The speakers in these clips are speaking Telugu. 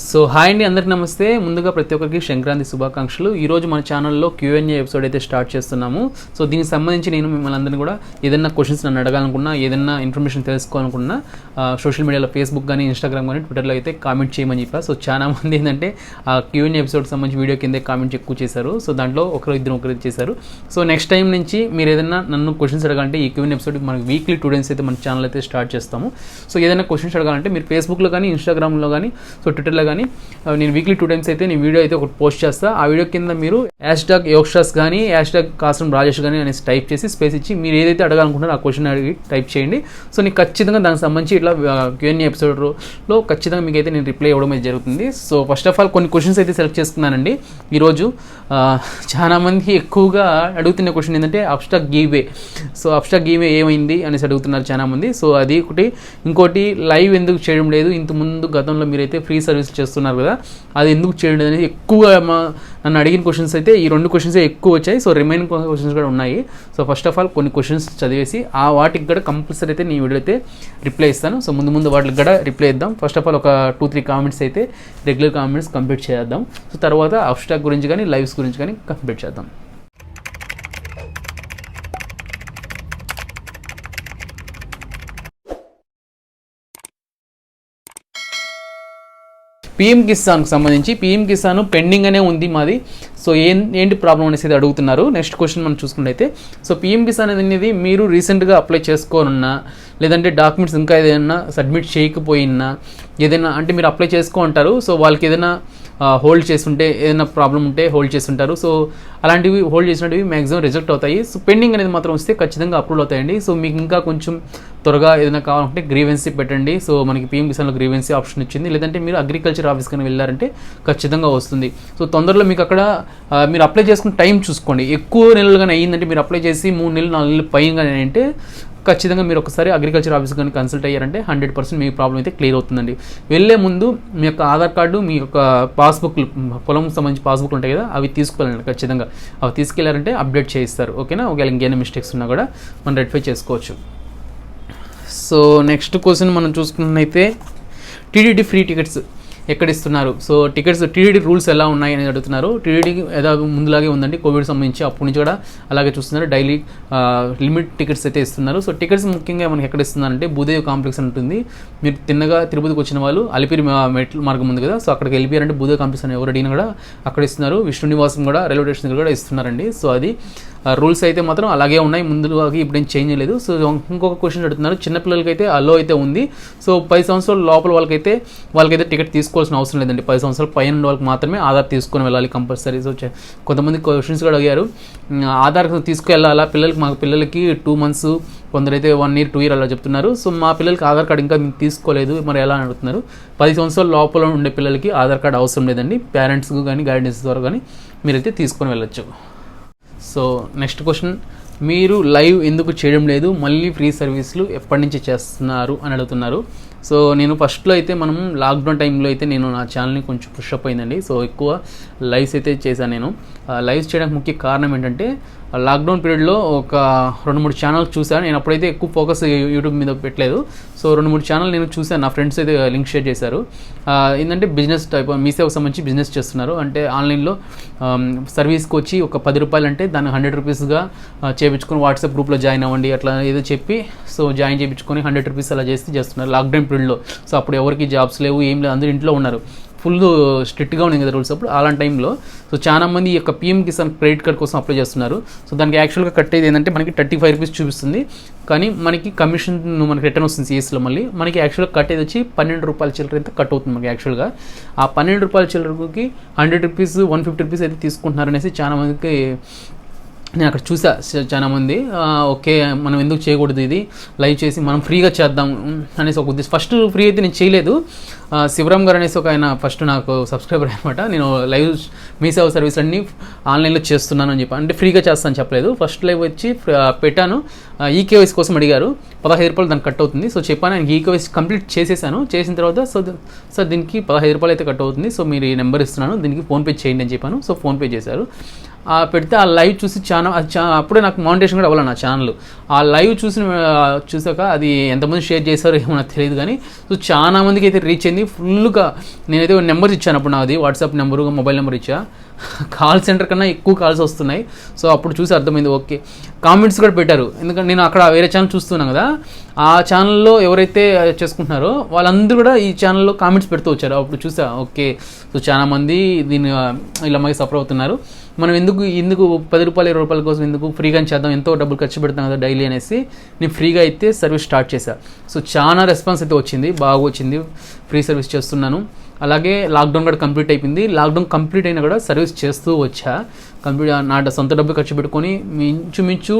సో హాయ్ అండి అందరికి నమస్తే. ముందుగా ప్రతి ఒక్కరికి సంక్రాంతి శుభాకాంక్షలు. ఈరోజు మన ఛానల్లో క్యూఎన్ఏ ఎపిసోడ్ అయితే స్టార్ట్ చేస్తున్నాము. సో దీనికి సంబంధించి నేను మిమ్మల్ని అందరినీ కూడా ఏదైనా క్వశ్చన్స్ నన్ను అడగాలనుకున్నా ఏదైనా ఇన్ఫర్మేషన్ తెలుసుకోవాలనుకున్నా సోషల్ మీడియాలో ఫేస్బుక్ కానీ ఇన్స్టాగ్రామ్ కానీ ట్విట్టర్లో అయితే కామెంట్ చేయమని చెప్పా. సో చాలా మంది ఏంటంటే ఆ క్యూఎన్ఏ ఎపిసోడ్ సంబంధించి వీడియో కింద కామెంట్స్ ఎక్కువ చేశారు. సో దాంట్లో ఒకరు ఇద్దరు ఒకరు చేశారు. సో నెక్స్ట్ టైం నుంచి మీరు ఏదైనా నన్ను క్వశ్చన్స్ అడగాలంటే ఈ క్యూఎన్ ఎపిసోడ్ మనకి వీక్లీ టూ డేస్ అయితే మన ఛానల్ అయితే స్టార్ట్ చేస్తాము. సో ఏదైనా క్వశ్చన్స్ అడగాలంటే మీరు ఫేస్బుక్లో కానీ ఇన్స్టాగ్రామ్లో కానీ సో ట్విట్టర్లో కానీ నేను వీక్లీ టూ టైమ్స్ అయితే నేను వీడియో అయితే ఒకటి పోస్ట్ చేస్తా. ఆ వీడియో కింద మీరు యాష్ ట్యాగ్ యోక్షాస్ కానీ యాష్ ట్యాగ్ కాసం రాజేష్ కానీ అనేసి టైప్ చేసి స్పేస్ ఇచ్చి మీరు ఏదైతే అడగాలనుకుంటారో ఆ క్వశ్చన్ అడిగి టైప్ చేయండి. సో నీకు ఖచ్చితంగా దానికి సంబంధించి ఇట్లా క్యూఎన్ఏ ఎపిసోడ్లో ఖచ్చితంగా మీకు అయితే నేను రిప్లై ఇవ్వడం అయితే జరుగుతుంది. సో ఫస్ట్ ఆఫ్ ఆల్ కొన్ని క్వశ్చన్స్ అయితే సెలెక్ట్ చేసుకున్నానండి. ఈరోజు చాలామంది చాలా మంది ఎక్కువగా అడుగుతున్న క్వశ్చన్ ఏంటంటే అబ్స్టాక్ గీవే సో అబ్స్టాక్ గీవే ఏమైంది అనేసి అడుగుతున్నారు చాలా మంది. సో అది ఒకటి. ఇంకోటి లైవ్ ఎందుకు చేయడం లేదు? ఇంత ముందు గతంలో మీరైతే ఫ్రీ సర్వీస్ చేస్తున్నారు కదా అది ఎందుకు చేయడం అనేది ఎక్కువగా మా నన్ను అడిగిన క్వశ్చన్స్ అయితే ఈ రెండు క్వశ్చన్స్ ఎక్కువ వచ్చాయి. సో రిమైనింగ్ క్వశ్చన్స్ కూడా ఉన్నాయి. సో ఫస్ట్ ఆఫ్ ఆల్ కొన్ని క్వశ్చన్స్ చదివేసి ఆ వాటికి కూడా కంపల్సరీ అయితే నీ వీడియో అయితే రిప్లై ఇస్తాను. సో ముందు ముందు వాటికి కూడా రిప్లై ఇద్దాం. ఫస్ట్ ఆఫ్ ఆల్ ఒక టూ త్రీ కామెంట్స్ అయితే రెగ్యులర్ కామెంట్స్ కంప్లీట్ చేద్దాం. సో తర్వాత అబ్స్టాక్ గురించి కానీ లైవ్స్ గురించి కానీ కంప్లీట్ చేద్దాం. పిఎం కిసాన్కి సంబంధించి పిఎం కిసాన్ పెండింగ్ అనే ఉంది మాది. సో ఏం ఏంటి ప్రాబ్లం అనేసి అడుగుతున్నారు. నెక్స్ట్ క్వశ్చన్ మనం చూసుకున్నట్టయితే సో పిఎం కిసాన్ అనేది మీరు రీసెంట్గా అప్లై చేసుకోనున్నా లేదంటే డాక్యుమెంట్స్ ఇంకా ఏదైనా సబ్మిట్ చేయకపోయినా ఏదైనా అంటే మీరు అప్లై చేసుకో అంటారు. సో వాళ్ళకి ఏదైనా హోల్డ్ చేస్తుంటే ఏదైనా ప్రాబ్లం ఉంటే హోల్డ్ చేస్తుంటారు. సో అలాంటివి హోల్డ్ చేసినవి మ్యాక్సిమం రిజెక్ట్ అవుతాయి. సో పెండింగ్ అనేది మాత్రం వస్తే ఖచ్చితంగా అప్రూవ్ అవుతాయండి. సో మీకు ఇంకా కొంచెం త్వరగా ఏదైనా కావాలంటే గ్రీవెన్సీ పెట్టండి. సో మనకి పిఎం కిసాన్లో గ్రీవెన్సీ ఆప్షన్ వచ్చింది లేదంటే మీరు అగ్రికల్చర్ ఆఫీస్ కానీ వెళ్ళారంటే ఖచ్చితంగా వస్తుంది. సో తొందరలో మీకు అక్కడ మీరు అప్లై చేసుకున్న టైం చూసుకోండి. ఎక్కువ నెలలుగానే అయ్యిందంటే మీరు అప్లై చేసి మూడు నెలలు నాలుగు నెలలు పైన అంటే ఖచ్చితంగా మీరు ఒకసారి అగ్రికల్చర్ ఆఫీస్ కానీ కన్సల్ట్ అయ్యారంటే హండ్రెడ్ పర్సెంట్ మీ ప్రాబ్లం అయితే క్లియర్ అవుతుందండి. వెళ్ళే ముందు మీ యొక్క ఆధార్ కార్డు మీ యొక్క పాస్బుక్ పొలం సంబంధించి పాస్బుక్లు ఉంటాయి కదా అవి తీసుకెళ్ళండి ఖచ్చితంగా. అవి తీసుకెళ్ళారంటే అప్డేట్ చేయిస్తారు ఓకేనా? ఒకవేళ ఇంకేమైనా మిస్టేక్స్ ఉన్నా కూడా మనం రెక్టిఫై చేసుకోవచ్చు. సో నెక్స్ట్ క్వశ్చన్ మనం చూసుకున్నైతే టీడీటీ ఫ్రీ టికెట్స్ ఎక్కడ ఇస్తున్నారు సో టికెట్స్ టీడీడీ రూల్స్ ఎలా ఉన్నాయి అనేది అడుగుతున్నారు. టీడీడీ ఏదో ముందులాగే ఉందండి? కోవిడ్ సంబంధించి అప్పటి నుంచి కూడా అలాగే చూస్తున్నారు. డైలీ లిమిట్ టికెట్స్ అయితే ఇస్తున్నారు. సో టికెట్స్ ముఖ్యంగా మనకి ఎక్కడ ఇస్తున్నారంటే భూదేవి కాంప్లెక్స్ అని ఉంటుంది. మీరు తిన్నగా తిరుపతికి వచ్చిన వాళ్ళు అలిపిరి మెట్ల మార్గం ఉంది కదా సో అక్కడికి వెళ్ళిపోయారంటే భూదేవి కాంప్లెక్స్ అని ఎవరు అడిగినా కూడా అక్కడ ఇస్తున్నారు. విష్ణు నివాసం కూడా రైల్వే స్టేషన్ కూడా ఇస్తున్నారండి. సో అది రూల్స్ అయితే మాత్రం అలాగే ఉన్నాయి. ముందుగా ఇప్పుడు ఏం చేంజ్ లేదు. సో ఇంకొక క్వశ్చన్ అడుగుతున్నారు చిన్నపిల్లలకి అయితే అలో అయితే ఉంది. సో పది సంవత్సరాల లోపల వాళ్ళకైతే వాళ్ళకైతే టికెట్ తీసుకోవాల్సిన అవసరం లేదండి. పది సంవత్సరాల పైన ఉన్న వాళ్ళకి మాత్రమే ఆధార్ తీసుకొని వెళ్ళాలి కంపల్సరీ సో కొంతమంది క్వశ్చన్స్ కూడా అడిగారు. ఆధార్ తీసుకువెళ్ళాలా పిల్లలకి మా పిల్లలకి టూ మంత్స్ కొందరైతే వన్ ఇయర్ టూ ఇయర్ అలా చెప్తున్నారు. సో మా పిల్లలకి ఆధార్ కార్డు ఇంకా మేము తీసుకోలేదు. మరి ఎలా అని అడుగుతున్నారు. పది సంవత్సరాల లోపల ఉండే పిల్లలకి ఆధార్ కార్డు అవసరం లేదండి. పేరెంట్స్ కానీ గైడెన్స్ ద్వారా కానీ మీరైతే తీసుకొని వెళ్ళొచ్చు. So next question. మీరు లైవ్ ఎందుకు చేయడం లేదు? మళ్ళీ ఫ్రీ సర్వీసులు ఎప్పటి నుంచి చేస్తున్నారు అని అడుగుతున్నారు. సో నేను ఫస్ట్లో అయితే మనం లాక్డౌన్ టైంలో అయితే నేను నా ఛానల్ని కొంచెం పుషప్ అయిందండి. సో ఎక్కువ లైవ్స్ అయితే చేశాను నేను. లైవ్స్ చేయడానికి ముఖ్య కారణం ఏంటంటే లాక్డౌన్ పీరియడ్లో ఒక రెండు మూడు ఛానల్స్ చూశాను. నేను అప్పుడైతే ఎక్కువ ఫోకస్ యూట్యూబ్ మీద పెట్టలేదు. సో రెండు మూడు ఛానల్ నేను చూశాను. నా ఫ్రెండ్స్ అయితే లింక్ షేర్ చేశారు. ఏంటంటే బిజినెస్ టైప్ మీసేవకు సంబంధించి బిజినెస్ చేస్తున్నారు. అంటే ఆన్లైన్లో సర్వీస్కి వచ్చి ఒక పది రూపాయలు అంటే దాన్ని హండ్రెడ్ రూపీస్గా చేయించుకొని వాట్సాప్ గ్రూప్లో జాయిన్ అవ్వండి అట్లా ఏదో చెప్పి సో జాయిన్ చేయించుకొని హండ్రెడ్ రూపీస్ అలా చేసి చేస్తున్నారు లాక్డౌన్ పీరియడ్లో. సో అప్పుడు ఎవరికి జాబ్స్ లేవు ఏం లేదు అందరూ ఇంట్లో ఉన్నారు. ఫుల్ స్ట్రిక్ట్గా ఉన్నాయి కదా రూల్స్ అప్పుడు అలాంటి టైంలో. సో చాలా మంది ఈ యొక్క పిఎం కిసాన్ క్రెడిట్ కార్డ్ కోసం అప్లై చేస్తున్నారు. సో దానికి యాక్చువల్గా కట్టేది ఏంటంటే మనకి థర్టీ ఫైవ్ రూపీస్ చూపిస్తుంది. కానీ మనకి కమిషన్ మనకి రిటర్న్ వస్తుంది సిఎస్లో మళ్ళీ. మనకి యాక్చువల్గా కట్టేది వచ్చి పన్నెండు రూపాయల చిల్లర అయితే కట్ అవుతుంది మనకి యాక్చువల్గా. ఆ పన్నెండు రూపాయల చిల్లరకి hundred rupees one fifty rupees అయితే తీసుకుంటున్నారు అనేసి చాలా మందికి నేను అక్కడ చూసా చాలామంది ఓకే మనం ఎందుకు చేయకూడదు ఇది? లైవ్ చేసి మనం ఫ్రీగా చేద్దాం అనేసి ఒక ఉద్దేశం. ఫస్ట్ ఫ్రీ అయితే నేను చేయలేదు. శివరామ్ గారు అనేసి ఒక ఆయన ఫస్ట్ నాకు సబ్స్క్రైబర్ అనమాట నేను లైవ్ మీ సేవ సర్వీస్ అన్ని ఆన్లైన్లో చేస్తున్నాను అని చెప్పి అంటే ఫ్రీగా చేస్తాను చెప్పలేదు. ఫస్ట్ లైవ్ వచ్చి పెట్టాను. ఈకేవైసీ కోసం అడిగారు. పదహైదు రూపాయలు దానికి కట్ అవుతుంది. సో చెప్పాను నేను ఈకేవైసీ కంప్లీట్ చేసేసాను. చేసిన తర్వాత సో సార్ సో దీనికి పదహైదు రూపాయలు అయితే కట్ అవుతుంది. సో మీరు ఈ నెంబర్ ఇస్తున్నాను. దీనికి ఫోన్పే చేయండి అని చెప్పాను. సో ఫోన్పే చేశారు. ఆ పెడితే ఆ లైవ్ చూసి చాలా అప్పుడే నాకు మౌంటేషన్ కూడా అవ్వాలి నా ఛానల్ ఆ లైవ్ చూసిన చూసాక అది ఎంతమంది షేర్ చేశారో ఏమో నాకు తెలియదు కానీ సో చాలా మందికి అయితే రీచ్ అయింది. ఫుల్గా నేనైతే నెంబర్స్ ఇచ్చాను అప్పుడు నాది. వాట్సాప్ నెంబరు మొబైల్ నెంబర్ ఇచ్చా. కాల్ సెంటర్ కన్నా ఎక్కువ కాల్స్ వస్తున్నాయి. సో అప్పుడు చూసి అర్థమైంది ఓకే. కామెంట్స్ కూడా పెట్టారు. ఎందుకంటే నేను అక్కడ వేరే ఛానల్ చూస్తున్నాను కదా. ఆ ఛానల్లో ఎవరైతే చేసుకుంటున్నారో వాళ్ళందరూ కూడా ఈ ఛానల్లో కామెంట్స్ పెడుతూ వచ్చారు. అప్పుడు చూసా ఓకే. సో చాలా మంది దీన్ని ఇలా మాకు సఫర్ అవుతున్నారు. మనం ఎందుకు ఎందుకు పది రూపాయలు ఇరవై రూపాయల కోసం ఎందుకు ఫ్రీగా చేద్దాం ఎంతో డబ్బులు ఖర్చు పెడతాం కదా డైలీ అనేసి నేను ఫ్రీగా అయితే సర్వీస్ స్టార్ట్ చేశాను సో చాలా రెస్పాన్స్ అయితే వచ్చింది బాగా వచ్చింది. ఫ్రీ సర్వీస్ చేస్తున్నాను. అలాగే లాక్డౌన్ కూడా కంప్లీట్ అయిపోయింది. లాక్డౌన్ కంప్లీట్ అయినా కూడా సర్వీస్ చేస్తూ వచ్చా. కంప్లీట్ నా సొంత డబ్బు ఖర్చు పెట్టుకొని ఇంచుమించు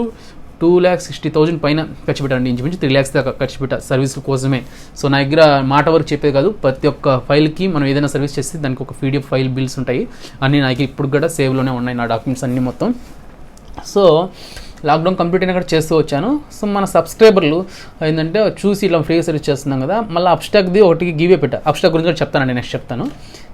టూ ల్యాక్స్ సిక్స్టీ థౌసండ్ పైన ఖర్చు పెట్టండి ఇంచుమించు త్రీ ల్యాక్స్ దాకా ఖర్చు పెట్టా సర్వీస్ కోసమే. సో నా దగ్గర మాట వరకు చెప్పేది కాదు. ప్రతి ఒక్క ఫైల్కి మనం ఏదైనా సర్వీస్ చేస్తే దానికి ఒక పీడిఎఫ్ ఫైల్ బిల్స్ ఉంటాయి. అన్నీ నాకు ఇప్పుడు కూడా సేవ్లోనే ఉన్నాయి నా డాక్యుమెంట్స్ అన్నీ మొత్తం. సో లాక్డౌన్ కంప్లీట్ అయినా కూడా చేస్తూ వచ్చాను. సో మన సబ్స్క్రైబర్లు ఏంటంటే చూసి ఇలా ఫ్రీ సర్వీస్ చేస్తున్నాం కదా మళ్ళీ అప్స్టాక్ది ఒకటి గివే పెట్టా. అప్స్టాక్ గురించి కూడా చెప్తానండి నెక్స్ట్ చెప్తాను.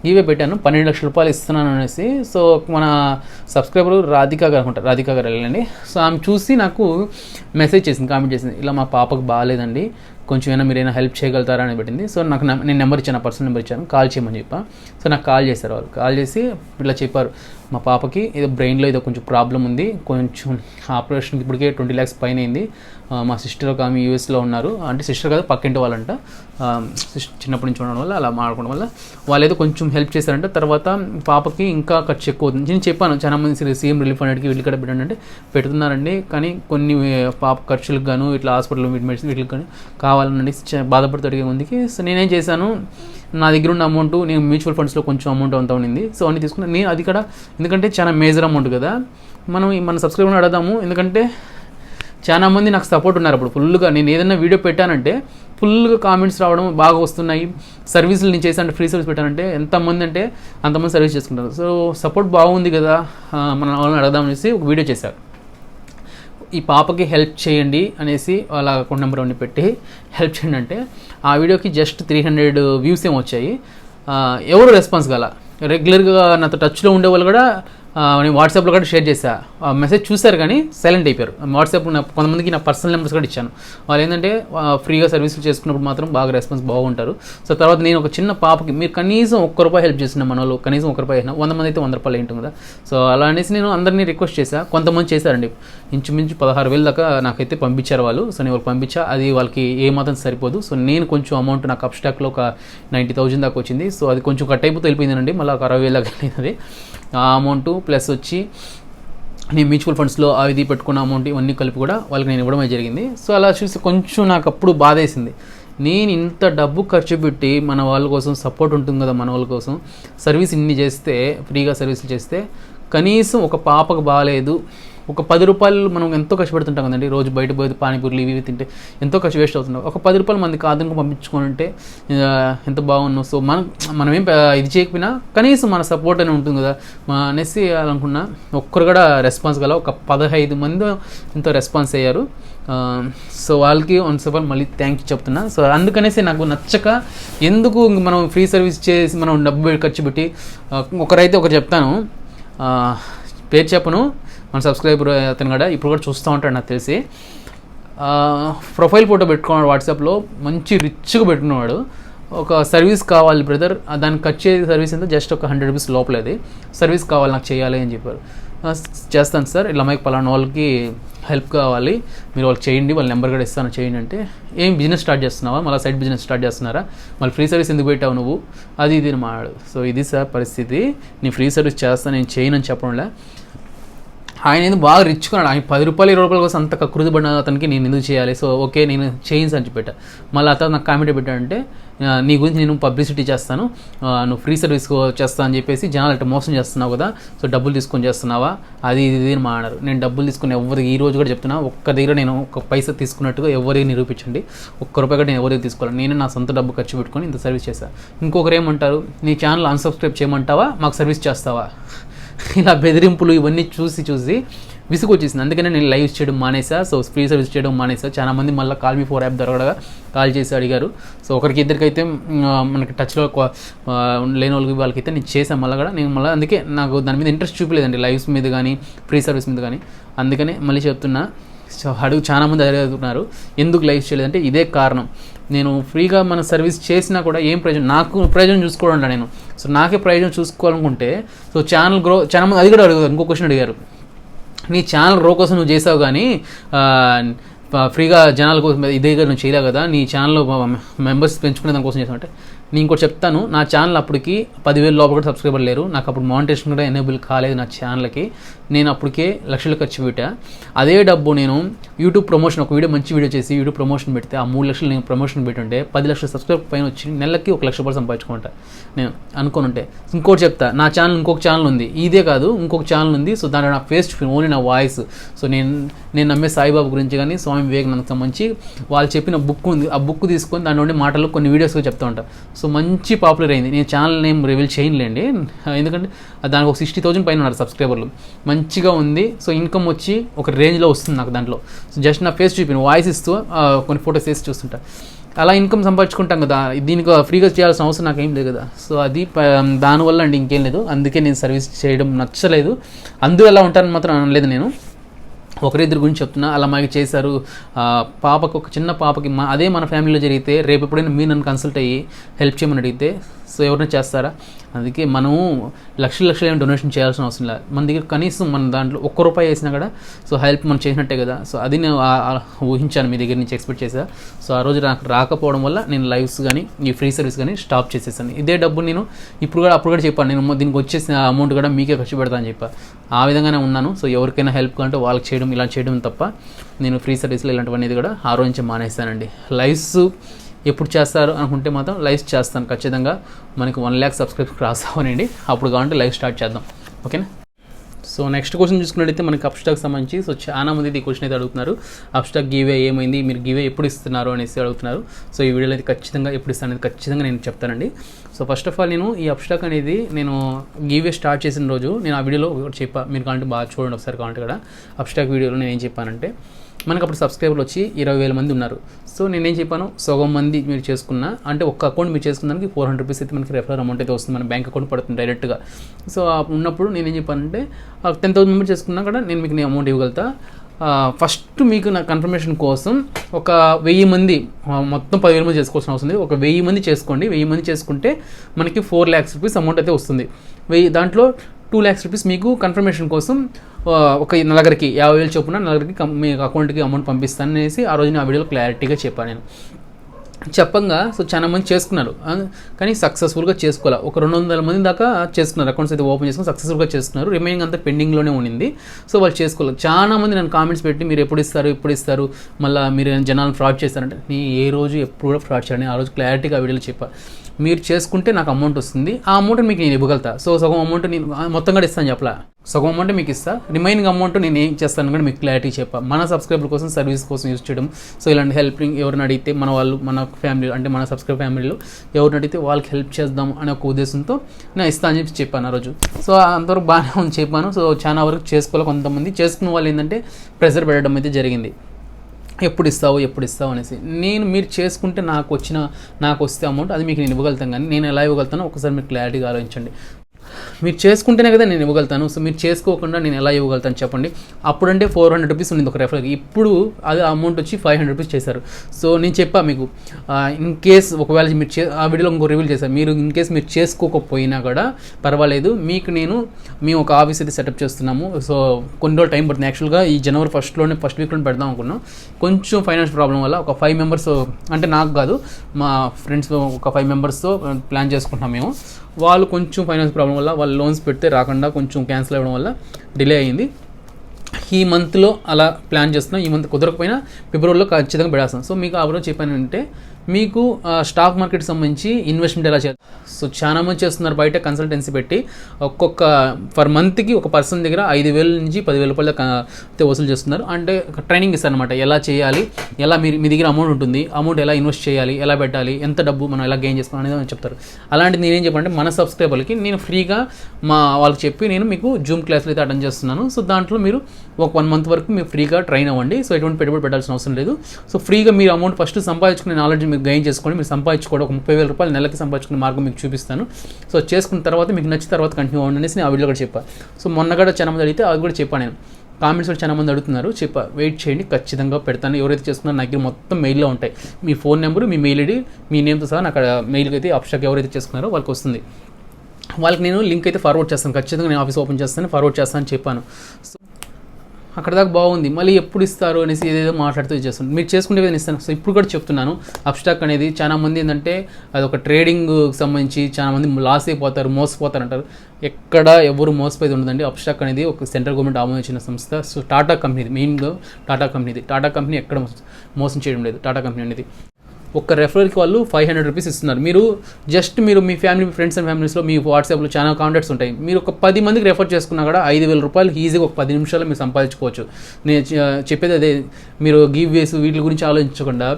గివే పెట్టాను పన్నెండు లక్షల రూపాయలు ఇస్తున్నాను అనేసి. సో మన సబ్స్క్రైబర్ రాధిక గారు అనుకుంటారు రాధిక గారు వెళ్ళండి. సో ఆమె చూసి నాకు మెసేజ్ చేసింది కామెంట్ చేసింది ఇలా మా పాపకు బాగాలేదండి కొంచెం ఏమైనా మీరు ఏమైనా హెల్ప్ చేయగలుగుతారా? అని పెట్టింది. సో నాకు నేను నెంబర్ ఇచ్చాను పర్సనల్ నెంబర్ ఇచ్చాను కాల్ చేయమని చెప్పా. సో నాకు కాల్ చేశారు వాళ్ళు. కాల్ చేసి ఇట్లా చెప్పారు మా పాపకి ఏదో బ్రెయిన్లో ఏదో కొంచెం ప్రాబ్లం ఉంది. కొంచెం ఆపరేషన్కి ఇప్పటికే ట్వంటీ ల్యాక్స్ పైన అయింది. మా సిస్టర్ ఒక ఆమె యూఎస్లో ఉన్నారు. అంటే సిస్టర్ కాదు పక్కింటి వాళ్ళంట. చిన్నప్పటి నుంచి ఉండడం వల్ల అలా మాట్లాడడం వల్ల వాళ్ళు ఏదో కొంచెం హెల్ప్ చేశారంటే తర్వాత పాపకి ఇంకా ఖర్చు ఎక్కువ అవుతుంది. నేను చెప్పాను చాలా మంది సీఎం రిలీఫ్ అనేది వీళ్ళు కూడా పెట్టండి అంటే పెడుతున్నారండి కానీ కొన్ని పాప ఖర్చులకు గాను ఇట్లా హాస్పిటల్ మెడిసిన్ వీటికి కానీ కావాలనండి చ- బాధపడుతూ అడిగే ముందుకి సో నేనేం చేశాను నా దగ్గర ఉన్న అమౌంట్ నేను మ్యూచువల్ ఫండ్స్లో కొంచెం అమౌంట్ అంతా ఉండింది. సో అన్ని తీసుకున్నాను నేను అది కూడా ఎందుకంటే చాలా మేజర్ అమౌంట్ కదా. మనం మన సబ్స్క్రైబర్ అడదాము ఎందుకంటే చాలా మంది నాకు సపోర్ట్ ఉన్నారు అప్పుడు ఫుల్గా నేను ఏదైనా వీడియో పెట్టానంటే ఫుల్గా కామెంట్స్ రావడం బాగా వస్తున్నాయి. సర్వీసులు నేను చేశాను ఫ్రీ సర్వీస్ పెట్టానంటే ఎంతమంది అంటే అంతమంది సర్వీస్ చేసుకుంటారు. సో సపోర్ట్ బాగుంది కదా మనం మన వాళ్ళని అడదాం అనేసి ఒక వీడియో చేశారు ఈ పాపకి హెల్ప్ చేయండి అనేసి వాళ్ళ అకౌంట్ నెంబర్ అన్ని పెట్టి హెల్ప్ చేయండి అంటే ఆ వీడియోకి జస్ట్ త్రీ హండ్రెడ్ వ్యూస్ ఏమి వచ్చాయి. ఎవరు రెస్పాన్స్ గల రెగ్యులర్గా నాతో టచ్లో ఉండే వాళ్ళు కూడా నేను వాట్సాప్లో కూడా షేర్ చేశా. ఆ మెసేజ్ చూశారు కానీ సైలెంట్ అయిపోయారు. వాట్సాప్ కొంతమందికి నా పర్సనల్ నెంబర్స్ కూడా ఇచ్చాను. వాళ్ళు ఏంటంటే ఫ్రీగా సర్వీసులు చేసుకున్నప్పుడు మాత్రం బాగా రెస్పాన్స్ బాగుంటారు. సో తర్వాత నేను ఒక చిన్న పాపకి మీరు కనీసం ఒక్క రూపాయి హెల్ప్ చేసిన మన వాళ్ళు కనీసం ఒక రూపాయి అయినా వంద మంది అయితే వంద రూపాయలు ఉంటుంది కదా. సో అలా అనేసి నేను అందరినీ రిక్వెస్ట్ చేశా. కొంతమంది చేశారండి. ఇంచుమించు పదహారు వేలు దాకా నాకైతే పంపించారు వాళ్ళు. సో నేను వాళ్ళకి పంపించా అది వాళ్ళకి ఏ మాత్రం సరిపోదు. సో నేను కొంచెం అమౌంట్ నాకు అప్స్టాక్లో ఒక నైంటీ థౌజండ్ దాకా వచ్చింది. సో అది కొంచెం కట్ అయిపోతే వెళ్ళిపోయిందండి మళ్ళీ ఒక అరవై వేలు దాకా వెళ్ళింది ఆ అమౌంట్ ప్లస్ వచ్చి నేను మ్యూచువల్ ఫండ్స్లో అది పెట్టుకున్న అమౌంట్ ఇవన్నీ కలిపి కూడా వాళ్ళకి నేను ఇవ్వడమే జరిగింది. సో అలా చూసి కొంచెం నాకు అప్పుడు బాధేసింది. నేను ఇంత డబ్బు ఖర్చు పెట్టి మన వాళ్ళ కోసం సపోర్ట్ ఉంటుంది కదా మన వాళ్ళ కోసం సర్వీస్ ఇన్ని చేస్తే ఫ్రీగా సర్వీసులు చేస్తే కనీసం ఒక పాపకు బాగాలేదు. ఒక పది రూపాయలు మనం ఎంతో కష్టపడుతుంటాం కదండి. రోజు బయట పోయి పానీపూరిలు ఇవి తింటే ఎంతో కష్ట వేస్ట్ అవుతుంది ఒక పది రూపాయలు మందికి ఆధునిక పంపించుకొని ఉంటే ఎంత బాగున్నావు? సో మనం మనం ఏం ఇది చేయకపోయినా కనీసం మన సపోర్ట్ అని ఉంటుంది కదా. మా అనేసి అనుకున్నా ఒక్కరు కూడా రెస్పాన్స్ గల ఒక పదహైదు మంది ఎంతో రెస్పాన్స్ అయ్యారు. సో వాళ్ళకి వన్స్ ఆఫ్ ఆల్ మళ్ళీ థ్యాంక్ యూ చెప్తున్నా. సో అందుకనేసి నాకు నచ్చక ఎందుకు మనం ఫ్రీ సర్వీస్ చేసి మనం డబ్బు ఖర్చు పెట్టి ఒకరైతే ఒకరు చెప్తాను. పేరు చెప్పను. మన సబ్స్క్రైబర్ అతను కూడా ఇప్పుడు కూడా చూస్తూ ఉంటాడు నాకు తెలిసి. ప్రొఫైల్ ఫోటో పెట్టుకున్నాడు వాట్సాప్లో మంచి రిచ్గా పెట్టుకున్నాడు. ఒక సర్వీస్ కావాలి బ్రదర్. దానికి వచ్చే సర్వీస్ ఎంత? జస్ట్ ఒక హండ్రెడ్ రూపీస్ లోపలేది సర్వీస్ కావాలి నాకు చేయాలి అని చెప్పారు. చేస్తాను సార్. ఇలా మైక్ పలానా వాళ్ళకి హెల్ప్ కావాలి. మీరు వాళ్ళు చేయండి. వాళ్ళ నెంబర్ కూడా ఇస్తాను. చేయండి అంటే ఏం బిజినెస్ స్టార్ట్ చేస్తున్నావా? మళ్ళీ సైడ్ బిజినెస్ స్టార్ట్ చేస్తున్నారా? మళ్ళీ ఫ్రీ సర్వీస్ ఎందుకు పెట్టావు నువ్వు? అది ఇది మాడు సో ఇది సార్ పరిస్థితి. నీ ఫ్రీ సర్వీస్ చేస్తాను నేను చేయను అని చెప్పడంలే. ఆయన ఏదో బాగా రిచ్చుకున్నాడు ఆయన పది రూపాయలు ఇరవై రూపాయల కోసం అంత కృతి పడిన అతనికి నేను ఎందుకు చేయాలి? సో ఓకే నేను చేయించు అని చెప్పేట. మళ్ళీ అతను నాకు కామెంట్ పెట్టాడంటే నీ గురించి నేను పబ్లిసిటీ చేస్తాను. నువ్వు ఫ్రీ సర్వీస్ చేస్తా అని చెప్పేసి జనాలు అట్లా మోసం చేస్తున్నావు కదా సో డబ్బులు తీసుకొని చేస్తున్నావా? అది ఇది ఇది మా అన్నారు నేను డబ్బులు తీసుకుని ఎవరికి ఈ రోజు కూడా చెప్తున్నా ఒక్క దగ్గర నేను ఒక పైసా తీసుకున్నట్టుగా ఎవరికి నిరూపించండి. ఒక్క రూపాయి కూడా నేను ఎవరికి తీసుకోవాలి. నేను నా సొంత డబ్బు ఖర్చు పెట్టుకొని ఇంత సర్వీస్ చేశాను ఇంకొకరు ఏమంటారు నీ ఛానల్ అన్సబ్స్క్రైబ్ చేయమంటావా? మాకు సర్వీస్ చేస్తావా? ఇలా బెదిరింపులు ఇవన్నీ చూసి చూసి విసుగు వచ్చేసింది అందుకనే నేను లైవ్ చేయడం మానేసా. సో ఫ్రీ సర్వీస్ చేయడం మానేసా. చాలా మంది మళ్ళీ కాల్ మీ ఫోర్ యాప్ దొరకడగా కాల్ చేసి అడిగారు. సో ఒకరికి ఇద్దరికైతే మనకి టచ్లో లేని వాళ్ళకి వాళ్ళకైతే నేను చేశాను మళ్ళీ కూడా. నేను మళ్ళీ అందుకే నాకు దాని మీద ఇంట్రెస్ట్ చూపలేదండి. లైవ్స్ మీద కానీ ఫ్రీ సర్వీస్ మీద కానీ అందుకనే మళ్ళీ చెప్తున్నా. సో అడుగు చాలా మంది అడుగుతున్నారు. ఎందుకు లైవ్ చేయలేదంటే ఇదే కారణం. నేను ఫ్రీగా మన సర్వీస్ చేసినా కూడా ఏం ప్రయోజనం నాకు ప్రయోజనం చూసుకోవడం నేను. సో నాకే ప్రయోజనం చూసుకోవాలనుకుంటే సో ఛానల్ గ్రో చాలా మంది అది కూడా అడుగుతారు. ఇంకో క్వశ్చన్ అడిగారు. నీ ఛానల్ గ్రో కోసం నువ్వు చేసావు కానీ ఫ్రీగా జనాల కోసం ఇదే కదా నువ్వు చేయలేవు కదా నీ ఛానల్లో మెంబర్స్ పెంచుకునే దానికోసం చేసావు అంటే నేను ఇంకోటి చెప్తాను. నా ఛానల్ అప్పటికి పదివేల లోపల కూడా సబ్స్క్రైబర్ లేరు. నాకు అప్పుడు మానిటేషన్ కూడా ఎనేబుల్ కాలేదు నా ఛానల్కి. నేను అప్పటికే లక్షలు ఖర్చు పెట్టా. అదే డబ్బు నేను యూట్యూబ్ ప్రమోషన్ ఒక వీడియో మంచి వీడియో చేసి యూట్యూబ్ ప్రమోషన్ పెడితే ఆ మూడు లక్షలు నేను ప్రమోషన్ పెట్టుంటే పది లక్షల సబ్స్క్రైబ్ పైన వచ్చి నెలకి ఒక లక్ష రూపాయలు సంపాదించుకుంటా. నేను అనుకోని ఉంటే ఇంకోటి చెప్తా నా ఛానల్ ఇంకొక ఛానల్ ఉంది. ఇదే కాదు ఇంకొక ఛానల్ ఉంది. సో దాంట్లో నా ఫేస్ ఓన్లీ నా వాయిస్ సో నేను నేను నమ్మే సాయిబాబు గురించి కానీ స్వామి వివేకానందకు సంబంధించి వాళ్ళు చెప్పిన బుక్ ఉంది. ఆ బుక్ తీసుకొని దాని నుండి మాటలు కొన్ని వీడియోస్ చెప్తా ఉంటా. సో మంచి పాపులర్ అయింది. నేను ఛానల్ నేమ్ రివీల్ చేయనులేండి. ఎందుకంటే దానికి ఒక సిక్స్టీ థౌసండ్ పైన ఉన్నారు సబ్స్క్రైబర్లు మంచిగా ఉంది. సో ఇన్కమ్ వచ్చి ఒక రేంజ్లో వస్తుంది నాకు దాంట్లో. సో జస్ట్ నా ఫేస్ చూపిన వాయిస్ ఇస్తూ కొన్ని ఫోటోస్ వేసి చూస్తుంటా. అలా ఇన్కమ్ సంపాదించుకుంటాం కదా దీనికి ఫ్రీగా చేయాల్సిన అవసరం నాకు ఏం లేదు కదా. సో అది దానివల్ల అండి ఇంకేం లేదు. అందుకే నేను సర్వీస్ చేయడం నచ్చలేదు. అందులో ఎలా ఉంటారని మాత్రం అనలేదు నేను. ఒకరిద్దరి గురించి చెప్తున్నా అలా మాకు చేశారు. పాపకు ఒక చిన్న పాపకి మా అదే మన ఫ్యామిలీలో జరిగితే రేపు ఎప్పుడైనా మీరు నన్ను కన్సల్ట్ అయ్యి హెల్ప్ చేయమని అడిగితే సో ఎవరైనా చేస్తారా? అందుకే మనము లక్షల లక్షలు ఏమి డొనేషన్ చేయాల్సిన అవసరం లేదు మన దగ్గర కనీసం మన దాంట్లో ఒక్క రూపాయి వేసినా కూడా సో హెల్ప్ మనం చేసినట్టే కదా. సో అది నేను ఊహించాను మీ దగ్గర నుంచి ఎక్స్పెక్ట్ చేసా. సో ఆ రోజు నాకు రాకపోవడం వల్ల నేను లైవ్స్ కానీ ఈ ఫ్రీ సర్వీస్ కానీ స్టాప్ చేసేసాను. ఇదే డబ్బు నేను ఇప్పుడు కూడా అప్పుడు కూడా చెప్పాను. నేను దీనికి వచ్చేసిన అమౌంట్ కూడా మీకే ఖర్చు పెడతా అని చెప్పా. ఆ విధంగానే ఉన్నాను. సో ఎవరికైనా హెల్ప్ కంటే వాళ్ళకి చేయడం ఇలా చేయడం తప్ప నేను ఫ్రీ సర్వీస్లో ఇలాంటివన్నీ కూడా ఆ రోజు నుంచి మానేస్తానండి లైవ్స్ ఎప్పుడు చేస్తారు అనుకుంటే మాత్రం లైవ్ చేస్తాను ఖచ్చితంగా. మనకి వన్ ల్యాక్ సబ్స్క్రైబ్ క్రాస్ అవ్వనండి అప్పుడు కావాలంటే లైవ్ స్టార్ట్ చేద్దాం. ఓకేనా? సో నెక్స్ట్ క్వశ్చన్ చూసుకున్నట్టయితే మనకి అప్స్టాక్ సంబంధించి సో చాలా మంది ఈ క్వశ్చన్ అయితే అడుగుతున్నారు. అప్స్టాక్ గివే ఏమైంది? మీరు గివే ఎప్పుడు ఇస్తున్నారు అనేసి అడుగుతున్నారు. సో ఈ వీడియోలో అయితే ఖచ్చితంగా ఎప్పుడు ఇస్తాను అనేది ఖచ్చితంగా నేను చెప్తానండి. సో ఫస్ట్ ఆఫ్ ఆల్ నేను ఈ అప్స్టాక్ అనేది నేను గివే స్టార్ట్ చేసిన రోజు నేను ఆ వీడియోలో ఒకటి చెప్పా. మీరు కావాలంటే బాగా చూడండి ఒకసారి కావాలంటే కూడా. అప్స్టాక్ వీడియోలో నేను ఏం చెప్పానంటే మనకు అప్పుడు సబ్స్క్రైబర్లు వచ్చి ఇరవై వేల మంది ఉన్నారు. సో నేనేం చెప్పాను? సగం మంది మీరు చేసుకున్న అంటే ఒక్క అకౌంట్ మీరు చేసుకున్నానికి ఫోర్ హండ్రెడ్ రూపీస్ అయితే మనకి రెఫరల్ అమౌంట్ అయితే వస్తుంది. మన బ్యాంక్ అకౌంట్ పడుతుంది డైరెక్ట్గా. సో ఉన్నప్పుడు నేనేం చెప్పానంటే టెన్ థౌసండ్ మెంబర్ చేసుకున్నా కూడా నేను మీకు నేను అమౌంట్ ఇవ్వగలుగుతా. ఫస్ట్ మీకు నా కన్ఫర్మేషన్ కోసం ఒక వెయ్యి మంది మొత్తం పదివేల మంది చేసుకోవాల్సిన అవసరం ఉంది ఒక వెయ్యి మంది చేసుకోండి. వెయ్యి మంది చేసుకుంటే మనకి ఫోర్ ల్యాక్స్ రూపీస్ అమౌంట్ అయితే వస్తుంది. వెయ్యి దాంట్లో టూ ల్యాక్స్ రూపీస్ మీకు కన్ఫర్మేషన్ కోసం ఒక నలుగురికి యాభై వేలు చొప్పున నలుగురికి మీ అకౌంట్కి అమౌంట్ పంపిస్తాను అనేసి ఆ రోజు నా వీడియోలో క్లారిటీగా చెప్పాను నేను. చెప్పంగా సో చాలా మంది చేసుకున్నారు. కానీ సక్సెస్ఫుల్గా చేసుకోవాలి. ఒక రెండు వందల మంది దాకా చేసుకున్నారు. అకౌంట్స్ అయితే ఓపెన్ చేసుకుని సక్సెస్ఫుల్గా చేసుకున్నారు. రిమైనింగ్ అంతా పెండింగ్లోనే ఉండింది. సో వాళ్ళు చేసుకోలేదు చాలా మంది నన్ను కామెంట్స్ పెట్టి మీరు ఎప్పుడు ఇస్తారు? ఎప్పుడు ఇస్తారు? మళ్ళీ మీరు జనాలను ఫ్రాడ్ చేస్తారంటే నేను ఏ రోజు ఎప్పుడు కూడా ఫ్రాడ్ చేయాలని ఆ రోజు క్లారిటీగా ఆ వీడియోలో చెప్పా. మీరు చేసుకుంటే నాకు అమౌంట్ వస్తుంది. ఆ అమౌంట్ మీకు నేను ఇవ్వగలుగుతా. సో సగం అమౌంట్ నేను మొత్తం కూడా ఇస్తాను చెప్పలా. సగం అమౌంట్ మీకు ఇస్తా. రిమైనింగ్ అమౌంట్ నేను ఏం చేస్తాను కూడా మీకు క్లారిటీ చెప్పా. మన సబ్స్క్రైబర్ కోసం సర్వీస్ కోసం యూజ్ చేయడం. సో ఇలాంటి హెల్పింగ్ ఎవరిని అడిగితే మన వాళ్ళు మన ఫ్యామిలీ అంటే మన సబ్స్క్రైబర్ ఫ్యామిలీలో ఎవరిని అడిగితే వాళ్ళకి హెల్ప్ చేద్దాం అనే ఒక ఉద్దేశంతో నేను ఇస్తా అని చెప్పి చెప్పాను ఆ రోజు. సో అంతవరకు బాగానే ఉంది చెప్పాను. సో చాలా వరకు చేసుకోవాలి కొంతమంది. చేసుకున్న వాళ్ళు ఏంటంటే ప్రెషర్ పెట్టడం అయితే జరిగింది. ఎప్పుడు ఇస్తావు ఎప్పుడు ఇస్తావు అనేసి. నేను మీరు చేసుకుంటే నాకు వచ్చిన నాకు వస్తే అమౌంట్ అది మీకు నేను ఇవ్వగలుగుతాను. కానీ నేను ఎలా ఇవ్వగలుగుతానో ఒకసారి మీరు క్లారిటీగా ఆలోచించండి. మీరు చేసుకుంటేనే కదా నేను ఇవ్వగలుగుతాను. సో మీరు చేసుకోకుండా నేను ఎలా ఇవ్వగలుగుతాను చెప్పండి. అప్పుడంటే ఫోర్ హండ్రెడ్ రూపీస్ ఉంది ఒక రెఫర్కి ఇప్పుడు అది అమౌంట్ వచ్చి ఫైవ్ హండ్రెడ్ రూపీస్ చేశారు. సో నేను చెప్పా మీకు ఇన్ కేస్ ఒకవేళ మీరు చే ఆ వీడియోలో ఇంకో రివ్యూల్ చేశారు. మీరు ఇన్ కేస్ మీరు చేసుకోకపోయినా కూడా పర్వాలేదు. మీకు నేను మేము ఒక ఆఫీస్ అయితే సెటప్ చేస్తున్నాము. సో కొన్ని రోజులు టైం పడుతుంది. యాక్చువల్గా ఈ జనవరి ఫస్ట్లోనే ఫస్ట్ వీక్లో పెడదాం అనుకున్నాం. కొంచెం ఫైనాన్స్ ప్రాబ్లం వల్ల ఒక ఫైవ్ మెంబర్స్ అంటే నాకు కాదు మా ఫ్రెండ్స్ ఒక ఫైవ్ మెంబర్స్తో ప్లాన్ చేసుకుంటున్నాం మేము. వాళ్ళు కొంచెం ఫైనాన్స్ ప్రాబ్లం వల్ల వాళ్ళు లోన్స్ పెడితే రాకుండా కొంచెం క్యాన్సిల్ అవ్వడం వల్ల డిలే అయింది. ఈ మంత్లో అలా ప్లాన్ చేస్తున్నాం ఈ మంత్ కుదరకపోయినా ఫిబ్రవరిలో ఖచ్చితంగా పెడేస్తాం. సో మీకు ఆ రోజు చెప్పానంటే మీకు స్టాక్ మార్కెట్ సంబంధించి ఇన్వెస్ట్మెంట్ ఎలా చేయాలి? సో చాలా మంది చేస్తున్నారు బయట కన్సల్టెన్సీ పెట్టి. ఒక్కొక్క పర్ మంత్కి ఒక పర్సన్ దగ్గర ఐదు వేల నుంచి పదివేల రూపాయల అయితే వసూలు చేస్తున్నారు. అంటే ట్రైనింగ్ ఇస్తారు అనమాట ఎలా చేయాలి? ఎలా మీరు మీ దగ్గర అమౌంట్ ఉంటుంది? అమౌంట్ ఎలా ఇన్వెస్ట్ చేయాలి? ఎలా పెట్టాలి? ఎంత డబ్బు మనం ఎలా గెయిన్ చేసుకోవాలి అనేది చెప్తారు. అలాంటిది నేనేం చెప్పాలంటే మన సబ్స్క్రైబర్లకి నేను ఫ్రీగా మా వాళ్ళకి చెప్పి నేను మీకు జూమ్ క్లాసులు అయితే అటెండ్ చేస్తున్నాను. సో దాంట్లో మీరు ఒక వన్ మంత్ వరకు మీరు ఫ్రీగా ట్రైన్ అవ్వండి. సో ఎటువంటి పెట్టుబడి పెట్టాల్సిన అవసరం లేదు. సో ఫ్రీగా మీరు అమౌంట్ ఫస్ట్ సంపాదించుకునే నాలెడ్జ్ మీరు గెయిన్ చేసుకోండి. మీరు సంపాదించుకోవడం ఒక ముప్పై వేల రూపాయలు నెలకి సంపాదించుకునే మార్గం మీకు చూపిస్తాను. సో చేసుకున్న తర్వాత మీకు నచ్చిన తర్వాత కంటిన్యూ అవ్వండి అనేసి నేను ఆ వీడియో కూడా చెప్పాను సో మొన్న కూడా చాలా మంది అడిగితే అది కూడా చెప్పాను నేను. కామెంట్స్ చాలా మంది అడుగుతున్నారు. చెప్ప వెయిట్ చేయండి ఖచ్చితంగా పెడతాను. ఎవరైతే చేసుకున్నారో నా దగ్గర మొత్తం మెయిల్లో ఉంటాయి. మీ ఫోన్ నెంబరు మీ మెయిల్ ఐడి మీ నేమ్తో సహా నాకు మెయిల్కి అయితే అప్షాక్ ఎవరైతే చేసుకున్నారో వాళ్ళకి వస్తుంది. వాళ్ళకి నేను లింక్ అయితే ఫార్వర్డ్ చేస్తాను. ఖచ్చితంగా నేను ఆఫీస్ ఓపెన్ చేస్తాను ఫార్వర్డ్ చేస్తాను అని చెప్పాను. సో అక్కడ దాకా బాగుంది. మళ్ళీ ఎప్పుడు ఇస్తారు అనేసి ఏదేదో మాట్లాడుతూ చేస్తాను మీరు చేసుకునే విధంగా ఇస్తాను. సో ఇప్పుడు కూడా చెప్తున్నాను. అబ్స్టాక్ అనేది చాలా మంది ఏంటంటే అది ఒక ట్రేడింగ్ సంబంధించి చాలా మంది లాస్ అయిపోతారు మోసపోతారు అంటారు ఎక్కడ ఎవరు మోసపోయి ఉండదండి. అబ్స్టాక్ అనేది ఒక సెంట్రల్ గవర్నమెంట్ ఆమోదించిన సంస్థ. సో టాటా కంపెనీ మెయిన్గా టాటా కంపెనీది. టాటా కంపెనీ ఎక్కడ మోసం చేయడం లేదు. టాటా కంపెనీ అనేది. ఒక్క రెఫరల్కి వాళ్ళు ఫైవ్ హండ్రెడ్ రూపీస్ ఇస్తున్నారు. మీరు జస్ట్ మీరు మీ ఫ్యామిలీ ఫ్రెండ్స్ అండ్ ఫ్యామిలీస్లో మీ వాట్సాప్లో చాలా కాంటాక్ట్స్ ఉంటాయి. మీరు ఒక పది మందికి రెఫర్ చేసుకున్నా కూడా ఐదు వేల రూపాయలు ఈజీగా ఒక పది నిమిషాలు మీరు సంపాదించుకోవచ్చు. నేను చెప్పేది అదే. మీరు గివ్ వేసు వీటి గురించి ఆలోచించకుండా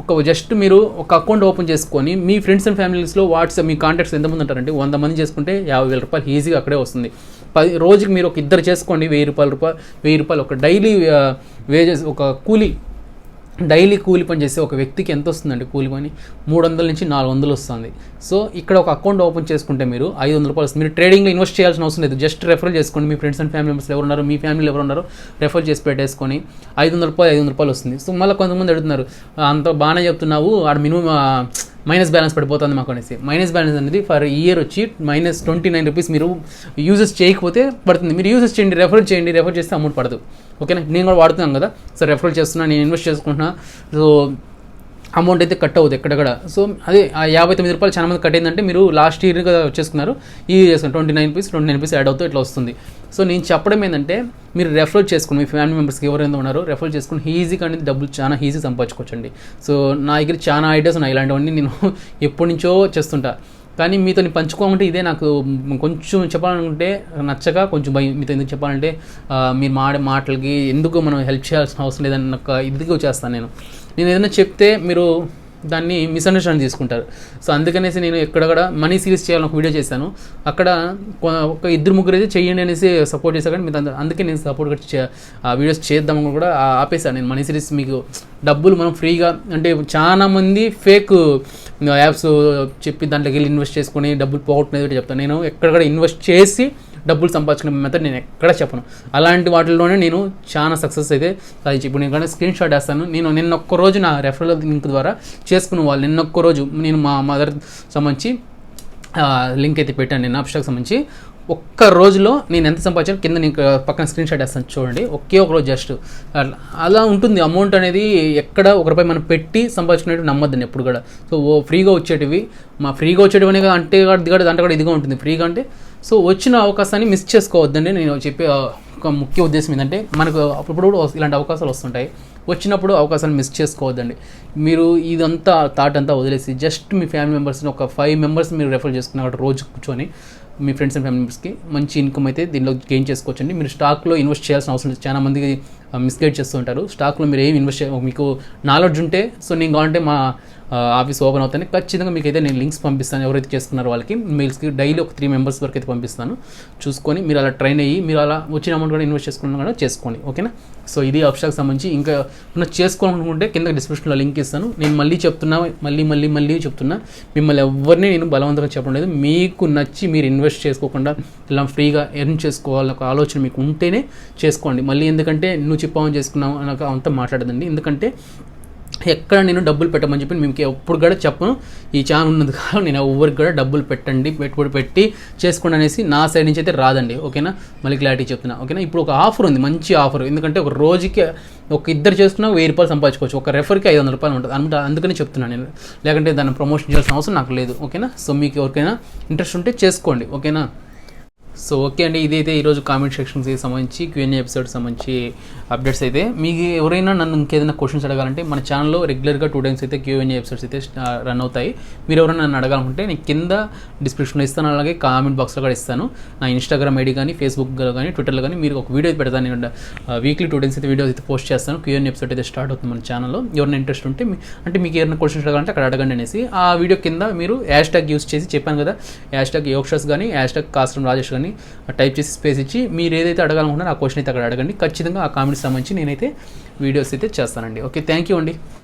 ఒక జస్ట్ మీరు ఒక అకౌంట్ ఓపెన్ చేసుకొని మీ ఫ్రెండ్స్ అండ్ ఫ్యామిలీస్లో వాట్సాప్ మీ కాంటాక్ట్స్ ఎంతమంది ఉంటారంటే వంద మంది చేసుకుంటే యాభై వేల రూపాయలు ఈజీగా అక్కడే వస్తుంది. పది రోజుకి మీరు ఒక ఇద్దరు చేసుకోండి వెయ్యి రూపాయల రూపాయలు వెయ్యి రూపాయలు ఒక డైలీ వేజెస్ ఒక కూలీ డైలీ కూలి పని చేసే ఒక వ్యక్తికి ఎంత వస్తుందండి కూలి పని? మూడు వందల నుంచి నాలుగు వందలు వస్తుంది. సో ఇక్కడ ఒక అకౌంట్ ఓపెన్ చేసుకుంటే మీరు ఐదు వందల రూపాయలు వస్తుంది. మీరు ట్రేడింగ్లో ఇన్వెస్ట్ చేయాల్సిన అవసరం లేదు. జస్ట్ రెఫర్ చేసుకోండి. మీ ఫ్రెండ్స్ అండ్ ఫ్యామిలీ మెంబర్స్ ఎవరు ఉన్నారు మీ ఫ్యామిలీలో ఎవరు ఉన్నారో రెఫర్ చేసి పెట్టేసుకొని ఐదు వందల రూపాయలు ఐదు వందల రూపాయలు వస్తుంది. సో మళ్ళీ కొంతమంది అడుగుతున్నారు అంత బాగానే చెప్తున్నావు. ఆడ మినిమం మైనస్ బ్యాలెన్స్ పడిపోతుంది మాకు అనేసి. మైనస్ బ్యాలెన్స్ అనేది ఫర్ ఇయర్ వచ్చి మైనస్ ట్వంటీ నైన్ రూపీస్ మీరు యూజెస్ చేయకపోతే పడుతుంది. మీరు యూజెస్ చేయండి రెఫర్ చేయండి రెఫర్ చేస్తే అమౌంట్ పడదు. ఓకేనా నేను కూడా వాడుతున్నాను కదా. సో రెఫర్ చేస్తున్నా నేను ఇన్వెస్ట్ చేసుకుంటున్నా. సో అమౌంట్ అయితే కట్ అవుతుంది ఎక్కడెక్కడ సో అదే ఆ యాభై తొమ్మిది రూపాయలు చాలా మంది కట్ అయిందంటే మీరు లాస్ట్ ఇయర్ కదా వచ్చేసుకున్నారు ఈ చేసుకున్నారు twenty nine rupees twenty nine rupees add అవుతూ ఇట్లా వస్తుంది. సో నేను చెప్పడం ఏంటంటే మీరు రెఫర్ చేసుకుని మీ ఫ్యామిలీ మెంబర్స్కి ఎవరైనా ఉన్నారో రెఫర్ చేసుకుని ఈజీగా అనేది డబ్బులు చాలా ఈజీ సంపాదించుకోవచ్చండి. సో నా దగ్గర చాలా ఐడియాస్ ఉన్నాయి. ఇలాంటివన్నీ నేను ఎప్పటి నుంచో చేస్తుంటా. కానీ మీతో పంచుకోమంటే ఇదే నాకు కొంచెం చెప్పాలనుకుంటే నచ్చక కొంచెం భయం మీతో ఎందుకు చెప్పాలంటే మీరు మాడే మాటలకి ఎందుకు మనం హెల్ప్ చేయాల్సిన అవసరం లేదన్న ఒక ఇదిగా వచ్చేస్తాను నేను. నేను ఏదైనా చెప్తే మీరు దాన్ని మిస్అండర్స్టాండ్ తీసుకుంటారు సో అందుకనేసి నేను ఎక్కడ కూడా మనీ సిరీస్ చేయాలని ఒక వీడియో చేశాను. అక్కడ ఒక ఇద్దరు ముగ్గురు అయితే చేయండి అనేసి సపోర్ట్ చేశాను కానీ మీరు అందుకే నేను సపోర్ట్ ఆ వీడియోస్ చేద్దామని కూడా ఆ- ఆపేశాను నేను మనీ సిరీస్ మీకు. డబ్బులు మనం ఫ్రీగా అంటే చాలామంది ఫేక్ యాప్స్ చెప్పి దాంట్లోకి వెళ్ళి ఇన్వెస్ట్ చేసుకొని డబ్బులు పోగొట్టుకునేది చెప్తాను. నేను ఎక్కడ కూడా ఇన్వెస్ట్ చేసి డబ్బులు సంపాదించుకునే మెథడ్ నేను ఎక్కడ చెప్పను. అలాంటి వాటిల్లోనే నేను చాలా సక్సెస్ అయితే సాధించి. ఇప్పుడు నేను కానీ స్క్రీన్ షాట్ వేస్తాను. నేను నిన్న ఒక్క రోజు నా రెఫరల్ లింక్ ద్వారా చేసుకున్న వాళ్ళు నిన్నొక్క రోజు నేను మా మదర్ సంబంధించి లింక్ అయితే పెట్టాను నేను అభిషేక్ సంబంధించి. ఒక్క రోజులో నేను ఎంత సంపాదించాను కింద నేను పక్కన స్క్రీన్ షాట్ వేస్తాను చూడండి. ఒకే ఒక రోజు జస్ట్ అలా ఉంటుంది. అమౌంట్ అనేది ఎక్కడ ఒక రూపాయి మనం పెట్టి సంపాదించుకునేట్టు నమ్మద్దని ఎప్పుడు కూడా. సో ఓ ఫ్రీగా వచ్చేటివి. మా ఫ్రీగా వచ్చేటివి అనే అంటే దిగడు దాంట్లో కూడా ఇదిగా ఉంటుంది. ఫ్రీగా అంటే సో వచ్చిన అవకాశాన్ని మిస్ చేసుకోవద్దండి. నేను చెప్పే ఒక ముఖ్య ఉద్దేశం ఏంటంటే మనకు అప్పుడప్పుడు ఇలాంటి అవకాశాలు వస్తుంటాయి. వచ్చినప్పుడు అవకాశాన్ని మిస్ చేసుకోవద్దండి. మీరు ఇదంతా థాట్ అంతా వదిలేసి జస్ట్ మీ ఫ్యామిలీ మెంబర్స్ని ఒక ఫైవ్ మెంబర్స్ మీరు రెఫర్ చేసుకున్న రోజు కూర్చొని మీ ఫ్రెండ్స్ అండ్ ఫ్యామిలీ మెంబర్స్కి మంచి ఇన్కమ్ అయితే దీనిలో గెయిన్ చేసుకోవచ్చండి. మీరు స్టాక్లో ఇన్వెస్ట్ చేయాల్సిన అవసరం లేదు. చాలా మంది మిస్గైడ్ చేస్తూ ఉంటారు. స్టాక్లో మీరు ఏం ఇన్వెస్ట్ మీకు నాలెడ్జ్ ఉంటే సో నేను కావాలంటే మా ఆఫీస్ ఓపెన్ అవుతాను ఖచ్చితంగా మీకు అయితే నేను లింక్స్ పంపిస్తాను. ఎవరైతే చేసుకున్నారో వాళ్ళకి మెయిల్స్కి డైలీ ఒక త్రీ మెంబర్స్ వరకు అయితే పంపిస్తాను. చూసుకొని మీరు అలా ట్రైన్ అయ్యి మీరు అలా వచ్చిన అమౌంట్ కూడా ఇన్వెస్ట్ చేసుకున్నా కూడా చేసుకోండి. ఓకేనా సో ఇది అప్షాకి సంబంధించి ఇంకా ఉన్న చేసుకోవాలనుకుంటే కింద డిస్క్రిప్షన్లో లింక్ ఇస్తాను. నేను మళ్ళీ చెప్తున్నా మళ్ళీ మళ్ళీ మళ్ళీ చెప్తున్నా. మిమ్మల్ని ఎవరిని నేను బలవంతంగా చెప్పడం లేదు. మీకు నచ్చి మీరు ఇన్వెస్ట్ చేసుకోకుండా ఇలా ఫ్రీగా ఎర్న్ చేసుకోవాలని ఒక ఆలోచన మీకు ఉంటేనే చేసుకోండి. మళ్ళీ ఎందుకంటే నువ్వు చెప్పామని చేసుకున్నావు అని అంతా మాట్లాడదండి. ఎందుకంటే ఎక్కడ నేను డబ్బులు పెట్టమని చెప్పి మీకు ఎప్పుడు కూడా చెప్పను. ఈ ఛానల్ ఉన్నది కాదు నేను ఎవరికి కూడా డబ్బులు పెట్టండి పెట్టుబడి పెట్టి చేసుకోండి అనేసి నా సైడ్ నుంచి అయితే రాదండి. ఓకేనా? మళ్ళీ క్లారిటీ చెప్తున్నా. ఓకేనా? ఇప్పుడు ఒక ఆఫర్ ఉంది మంచి ఆఫర్ ఎందుకంటే ఒక రోజుకి ఒక ఇద్దరు చేసుకున్నా వెయ్యి రూపాయలు సంపాదించుకోవచ్చు. ఒక రెఫర్కి ఐదు వందల రూపాయలు ఉంటుంది. అనమాట అందుకని చెప్తున్నాను నేను. లేకుంటే దాన్ని ప్రమోషన్ చేయాల్సిన అవసరం నాకు లేదు. ఓకేనా? సో మీకు ఎవరికైనా ఇంట్రెస్ట్ ఉంటే చేసుకోండి. ఓకేనా? సో ఓకే అండి ఇదైతే ఈరోజు కామెంట్ సెక్షన్స్కి సంబంధించి క్యూఎన్ఏ ఎపిసోడ్ సంబంధించి అప్డేట్స్ అయితే. మీకు ఎవరైనా నన్ను ఇంకేదైనా క్వశ్చన్స్ అడగాలంటే మన ఛానల్లో రెగ్యులర్గా టూ టైమ్స్ అయితే క్యూఎన్ఏ ఎపిసోడ్స్ అయితే రన్ అవుతాయి. మీరు ఎవరైనా నన్ను అడగాలనుకుంటే నేను కింద డిస్క్రిప్షన్లో ఇస్తాను అలాగే కామెంట్ బాక్స్లో కూడా ఇస్తాను. నా ఇన్స్టాగ్రామ్ ఐడి కానీ ఫేస్బుక్లో కానీ ట్విట్టర్లో కానీ మీరు ఒక వీడియో అయితే పెడతాను. నేను వీక్లీ టూ టైమ్స్ అయితే వీడియోస్ అయితే పోస్ట్ చేస్తాను. క్యూఎన్ ఎపిసోడ్ అయితే స్టార్ట్ అవుతుంది మన ఛానల్లో ఎవరైనా ఇంట్రెస్ట్ ఉంటే అంటే మీకు ఏమైనా క్వశ్చన్స్ అడగాలంటే అక్కడ అడగండి అనేసి. ఆ వీడియో కింద మీరు హ్యాష్ ట్యాగ్ యూస్ చేసి చెప్పాను కదా. హ్యాష్ ట్యాగ్ యోక్షస్ కానీ హ్యాష్ ట్యాగ్ కాస్ట్రం రాజేష్ కానీ టైప్ చేసి స్పేస్ ఇచ్చి మీరు ఏదైతే అడగాలనుకుంటున్నారో ఆ క్వశ్చన్ అయితే అక్కడ అడగండి. ఖచ్చితంగా ఆ కామెంట్స్ సంబంధించి నేనైతే వీడియోస్ అయితే చేస్తానండి. ఓకే థ్యాంక్ యూ అండి.